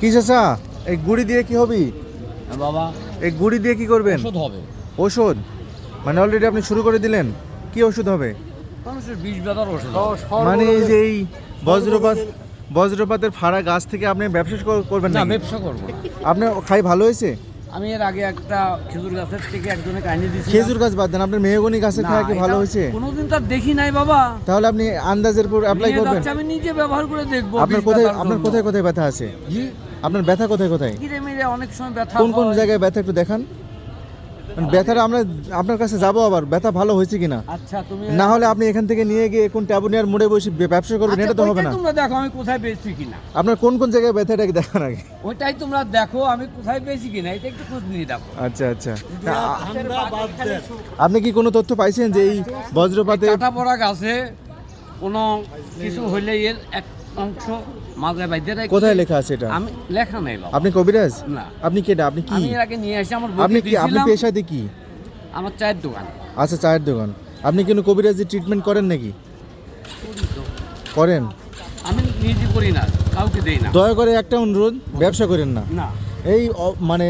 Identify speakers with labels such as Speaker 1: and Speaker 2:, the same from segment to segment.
Speaker 1: কি চাচা? এই গুড়ি দিয়ে কি হবি?
Speaker 2: বাবা।
Speaker 1: এই গুড়ি দিয়ে কি করবেন?
Speaker 2: ওষুধ হবে।
Speaker 1: ওষুধ? মানে অলরেডি আপনি শুরু করে দিলেন। কি ওষুধ হবে? মানে এই যে এই বজ্রপাত বজ্রপাতের ফাড়া গাছ থেকে আপনি ব্যবসা করবেন
Speaker 2: না
Speaker 1: না
Speaker 2: ব্যবসা করব।
Speaker 1: আপনার খাই ভালো হয়েছে?
Speaker 2: আমি এর আগে একটা খেজুর গাছের থেকে একজনের কাহিনী দিয়েছি
Speaker 1: খেজুর গাছ বাদ দেন আপনার মেহগনি গাছের খাওয়া কি ভালো হয়েছে?
Speaker 2: কোনোদিন তার দেখি নাই বাবা।
Speaker 1: তাহলে আপনি আন্দাজের উপর অ্যাপ্লাই করবেন।
Speaker 2: আমি নিজে ব্যবহার করে দেখব
Speaker 1: আপনার কোথায় আপনার কোথায় কোথায় ব্যথা আছে?
Speaker 2: জি।
Speaker 1: আপনার ব্যথা কোথায় কোথায়?
Speaker 2: অনেক সময় ব্যথা
Speaker 1: কোন কোন জায়গায় ব্যথা একটু দেখান। ব্যথাটা আমরা আপনার কাছে যাব আবার ব্যথা ভালো হয়েছে কিনা?
Speaker 2: আচ্ছা তুমি
Speaker 1: না হলে আপনি এখান থেকে নিয়ে গিয়ে কোন ট্যাবুনিয়ার মোড়ে বসে ব্যবসা করবেন
Speaker 2: আচ্ছা,
Speaker 1: এটা তো হবে না।
Speaker 2: তোমরা দেখো আমি কোথায় পেয়েছি কিনা।
Speaker 1: আপনার কোন কোন জায়গায় ব্যথাটাকে দেখান আগে?
Speaker 2: ওইটাই তোমরা দেখো আমি কোথায় পেয়েছি কিনা এটা একটু খোঁজ নিয়ে দেখো।
Speaker 1: আচ্ছা আচ্ছা। আপনি কি কোনো তথ্য পাইছেন যে এই বজ্রপাতে
Speaker 2: কাটা পড়া গাছে কোনো কিছু হইলে এর এক অংশ রাখি।
Speaker 1: কোথায় লেখা আছে এটা?
Speaker 2: আমি লেখা নাই বাবা।
Speaker 1: আপনি কবিরাজ?
Speaker 2: না।
Speaker 1: আপনি আপনি কি?
Speaker 2: আমি এর আগে নিয়ে আমার
Speaker 1: আপনি কি? আপনি পেশাতে কি?
Speaker 2: আমার চায়ের দোকান।
Speaker 1: আচ্ছা চায়ের দোকান। আপনি কোনো কবিরাজি ট্রিটমেন্ট করেন নাকি? করেন?
Speaker 2: আমি নিজে করি না কাউকে দেই না।
Speaker 1: দয়া করে একটা অনুরোধ ব্যবসা করেন না।
Speaker 2: না।
Speaker 1: এই মানে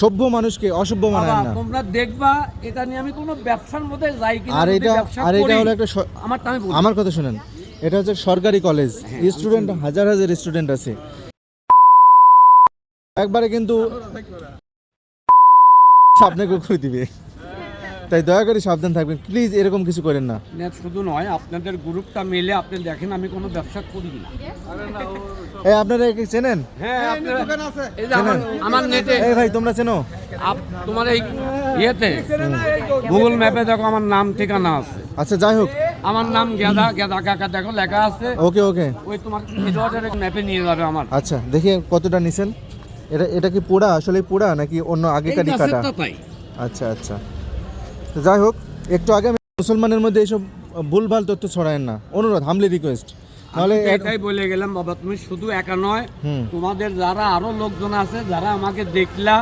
Speaker 1: সভ্য মানুষকে অসভ্য মানায় না।
Speaker 2: তোমরা দেখবা এটা নিয়ে আমি কোনো ব্যবসার মধ্যে যাই কিনা
Speaker 1: আর এটা আর এটা হলো একটা
Speaker 2: আমার
Speaker 1: আমার কথা শুনেন। এটা হচ্ছে সরকারি কলেজ স্টুডেন্ট হাজার হাজার স্টুডেন্ট আছে। একবারে কিন্তু আপনাকে করে দিবে। তাই দয়া করে সাবধান থাকবেন। প্লিজ এরকম কিছু করেন না।
Speaker 2: না, শুধু নয় আপনাদের গ্রুপটা মিলে আপনি দেখেন আমি কোনো ব্যবসা করি না।
Speaker 1: এই আপনারা একে চেনেন?
Speaker 2: হ্যাঁ আপনারা এই যে আমার আমার নেটে
Speaker 1: এই ভাই তোমরা চেনো?
Speaker 2: আপ- তোমার এই ইয়েতে গুগল ম্যাপে দেখো আমার নাম ঠিকানা আছে।
Speaker 1: আচ্ছা যাই হোক।
Speaker 2: আমার নাম গেদা গেদা কাকা দেখো লেখা আছে।
Speaker 1: ওকে ওকে।
Speaker 2: ওই তোমার ম্যাপে নিয়ে যাবে আমার।
Speaker 1: আচ্ছা দেখি কতটা নিছেন। এটা এটা কি পোড়া? আসলে পোড়া নাকি অন্য আগেকারই কাটা আচ্ছা আচ্ছা। তো যাই হোক একটু আগে আমি মুসলমানের মধ্যে এইসব ভুলভাল তথ্য ছড়ায়েন না। অনুরোধ হামলি রিকোয়েস্ট তাহলে
Speaker 2: এটাই বলে গেলাম বাবা তুমি শুধু একা নয় তোমাদের যারা আরও লোকজন আছে যারা আমাকে দেখলা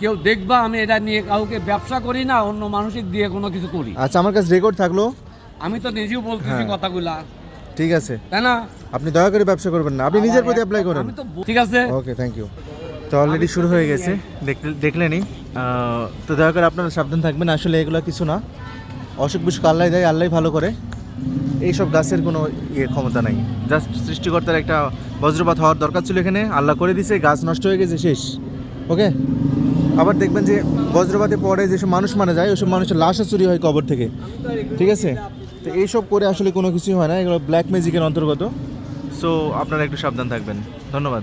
Speaker 2: কেউ দেখবা আমি এটা নিয়ে কাউকে ব্যবসা করি না অন্য মানুষের দিয়ে কোনো কিছু করি।
Speaker 1: আচ্ছা আমার কাছে রেকর্ড থাকল।
Speaker 2: আমি তো নিজেও বলতেছি
Speaker 1: হ্যাঁ।
Speaker 2: কথাগুলা।
Speaker 1: ঠিক আছে।
Speaker 2: তাই না?
Speaker 1: আপনি দয়া করে ব্যবসা করবেন না। আপনি নিজের প্রতি অ্যাপ্লাই করেন।
Speaker 2: আমি তো ঠিক আছে।
Speaker 1: ওকে থ্যাংক ইউ তো অলরেডি শুরু হয়ে গেছে। দেখলে- দেখলেনই। তো দয়া করে আপনারা সাবধান থাকবেন। আসলে এগুলো কিছু না। অসুখ বিসুখ আল্লাহ দেয় আল্লাহ ভালো করে। এইসব গাছের কোনো ইয়ে ক্ষমতা নাই। জাস্ট সৃষ্টিকর্তার একটা বজ্রপাত হওয়ার দরকার ছিল এখানে। আল্লাহ করে দিছে গাছ নষ্ট হয়ে গেছে শেষ। ওকে আবার দেখবেন যে বজ্রপাতে পরে যেসব মানুষ মারা যায় ওসব মানুষের লাশও চুরি হয় কবর থেকে। ঠিক আছে? তো এইসব করে আসলে কোনো কিছুই হয় না, এগুলো ব্ল্যাক ম্যাজিকের অন্তর্গত। সো আপনারা একটু সাবধান থাকবেন। ধন্যবাদ।